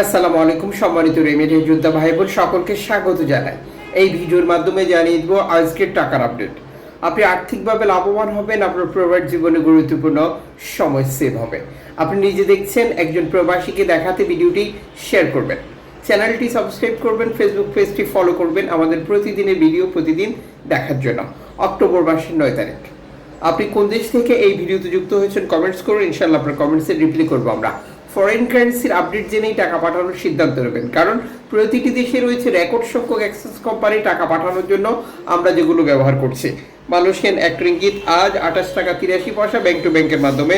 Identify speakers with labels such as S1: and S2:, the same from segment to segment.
S1: আসসালামু আলাইকুম, সম্মানিত রেমিডি যোদ্ধা ভাই বোন সকলকে স্বাগত জানাই। এই ভিডিওর মাধ্যমে জানিয়ে দেবো আজকের টাকার আপডেট। আপনি আর্থিকভাবে লাভবান হবেন, আপনার প্রবাস জীবনে গুরুত্বপূর্ণ সময় সেভ হবে। আপনি নিজে দেখছেন, একজন প্রবাসীকে দেখাতে ভিডিওটি শেয়ার করবেন। চ্যানেলটি সাবস্ক্রাইব করবেন, ফেসবুক পেজটি ফলো করবেন, আমাদের প্রতিদিনের ভিডিও প্রতিদিন দেখার জন্য। অক্টোবর মাসের নয় তারিখ। আপনি কোন দেশ থেকে এই ভিডিওতে যুক্ত হয়েছেন, কমেন্টস করুন ইনশাল্লাহ আপনার কমেন্টসে রিপ্লাই করব আমরা। ফরেন কারেন্সির আপডেট জেনেই টাকা পাঠানোর সিদ্ধান্ত নেবেন। কারণ প্রতিটি দেশে রয়েছে রেকর্ড সংখ্যক অ্যাক্সেস কোম্পানি টাকা পাঠানোর জন্য আমরা যেগুলো ব্যবহার করছি। মালয়েশিয়ান এক রিঙ্গিত আজ আঠাশ টাকা তিরাশি পয়সা ব্যাংক টু ব্যাংকের মাধ্যমে,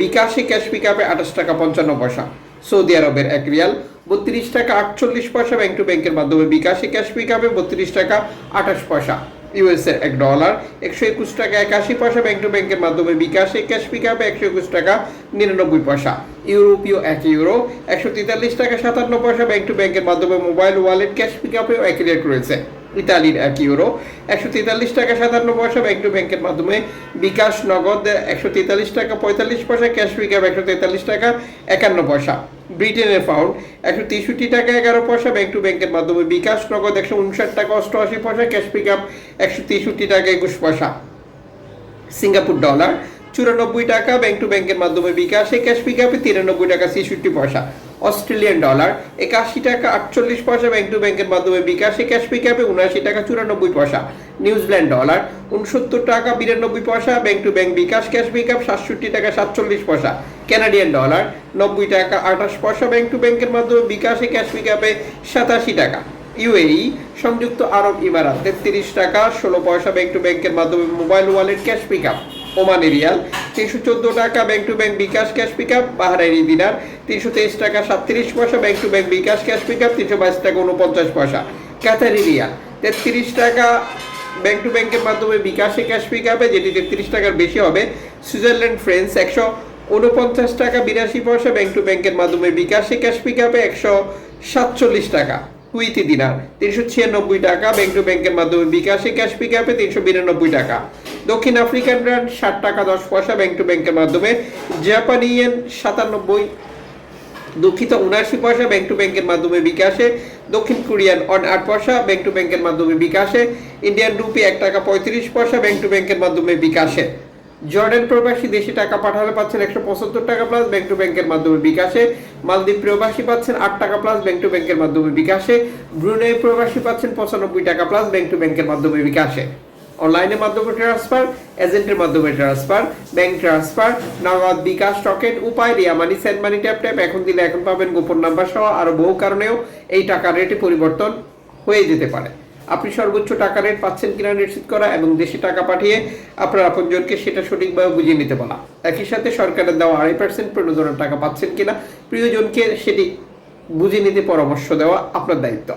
S1: বিকাশে ক্যাশ পিক আপে আঠাশ টাকা পঞ্চান্ন পয়সা। সৌদি আরবের এক রিয়াল, বত্রিশ টাকা আটচল্লিশ পয়সা ব্যাংক টু ব্যাংকের মাধ্যমে বিকাশে ক্যাশ পিক আপে বত্রিশ টাকা আঠাশ পয়সা। ইউএস এর এক ডলার, একশো একুশ টাকা একাশি পয়সা ব্যাংক টু ব্যাংকের মাধ্যমে বিকাশে ক্যাশ পিক আপ একশো একুশ টাকা নিরানব্বই পয়সা। ইউরোপীয় এক ইউরো, একশো তেতাল্লিশ টাকা সাতান্ন পয়সা ব্যাংক টু ব্যাংকের মাধ্যমে মোবাইল ওয়ালেট ক্যাশ পিক আপেও একই রেট রয়েছে। ইতালির এক ইউরো, একশো তেতাল্লিশ টাকা সাতান্ন পয়সা ব্যাংক টু ব্যাংকের মাধ্যমে, বিকাশ নগদ একশো তেতাল্লিশ টাকা, পঁয়তাল্লিশ পয়সা ক্যাশ পিকআপ একশো তেতাল্লিশ টাকা, একান্ন পয়সা। ব্রিটেনের পাউন্ড একশো তেষট্টি টাকা, এগারো পয়সা ব্যাংক টু ব্যাংকের মাধ্যমে বিকাশ নগদ একশো উনষাট টাকা, অষ্টআশি পয়সা ক্যাশ পিকআপ একশো তেষট্টি টাকা, একুশ পয়সা। সিঙ্গাপুর ডলার চুরানব্বই টাকা ব্যাংক টু ব্যাংকের মাধ্যমে বিকাশে ক্যাশ পিকআপে তিরানব্বই টাকা, ছেষট্টি পয়সা। অস্ট্রেলিয়ান ডলার, একাশি টাকা আটচল্লিশ পয়সা ব্যাংক টু ব্যাংকের মাধ্যমে বিকাশে ক্যাশ পিকআপে উনআশি টাকা চুরানব্বই পয়সা। নিউজিল্যান্ড ডলার উনসত্তর টাকা বিরানব্বই পয়সা bank to bank bKash cash pickup সাতষট্টি টাকা সাতচল্লিশ পয়সা। ক্যানাডিয়ান ডলার নব্বই টাকা আঠাশ পয়সা ব্যাংক টু ব্যাংকের মাধ্যমে বিকাশে ক্যাশ পিকআপে সাতাশি টাকা। ইউএই সংযুক্ত আরব ইমারাত, তেত্রিশ টাকা ষোলো পয়সা ব্যাংক টু ব্যাংকের মাধ্যমে mobile wallet cash pickup Omani riyal তিনশো চোদ্দ টাকা bank to bank bKash cash pickup Bahraini dinar তিনশো তেইশ টাকা সাতত্রিশ পয়সা bank to bank bKash cash pickup তিনশো বাইশ টাকা উনপঞ্চাশ পয়সা। ক্যাথারি রিয়াল তেত্রিশ টাকা ব্যাংক টু ব্যাংকের মাধ্যমে বিকাশে ক্যাশ পিকআপে যেটি তেত্রিশ টাকার বেশি হবে। সুইজারল্যান্ড, ফ্রেন্স একশো উনপঞ্চাশ টাকা বিরাশি পয়সা ব্যাংক টু ব্যাংকের মাধ্যমে বিকাশে ক্যাশ পিকআপে একশো সাতচল্লিশ টাকা। কুইতি দিনার, তিনশো ছিয়ানব্বই টাকা ব্যাংক টু ব্যাংকের মাধ্যমে বিকাশে ক্যাশ পিকআপে তিনশো বিরানব্বই টাকা। দক্ষিণ আফ্রিকান ব্র্যান্ড, ষাট টাকা, দশ পয়সা ব্যাংক টু ব্যাংকের মাধ্যমে। জাপানি ইয়েন সাতানব্বই, দুঃখিত, উনআশি পয়সা ব্যাংক টু ব্যাংকের মাধ্যমে বিকাশে। দক্ষিণ কোরিয়ান, অন আট পয়সা ব্যাংক টু ব্যাংকের মাধ্যমে বিকাশে। ইন্ডিয়ান রুপি এক টাকা, পঁয়ত্রিশ পয়সা ব্যাংক টু ব্যাংকের মাধ্যমে বিকাশে। জর্ডান প্রবাসী দেশে টাকা পাঠালে পাচ্ছেন একশো পঁচাত্তর টাকা প্লাস ব্যাংক টু ব্যাংকের মাধ্যমে বিকাশে। মালদ্বীপ প্রবাসী পাচ্ছেন আট টাকা প্লাস ব্যাংক টু ব্যাংকের মাধ্যমে বিকাশে। ব্রুনেই প্রবাসী পাচ্ছেন পঁচানব্বই টাকা প্লাস ব্যাংক টু ব্যাংকের মাধ্যমে বিকাশে। অনলাইনের মাধ্যমে ট্রান্সফার এজেন্টের মাধ্যমে ট্রান্সফার ব্যাংক ট্রান্সফার নগদ bKash টকেট Upay, Ria money send money tap tap এখন দিলে এখন পাবেন গোপন নাম্বার সহ আরও বহু কারণেও এই টাকার রেটে পরিবর্তন হয়ে যেতে পারে। আপনি সর্বোচ্চ টাকা রেট পাচ্ছেন কিনা নিশ্চিত করা এবং দেশে টাকা পাঠিয়ে আপনার আপনজনকে সেটা সঠিকভাবে বুঝিয়ে নিতে বলা। একই সাথে সরকারের দেওয়া আড়াই পার্সেন্ট প্রণোদনার টাকা পাচ্ছেন কিনা, প্রিয়জনকে সেটি বুঝে নিতে পরামর্শ দেওয়া আপনার দায়িত্ব।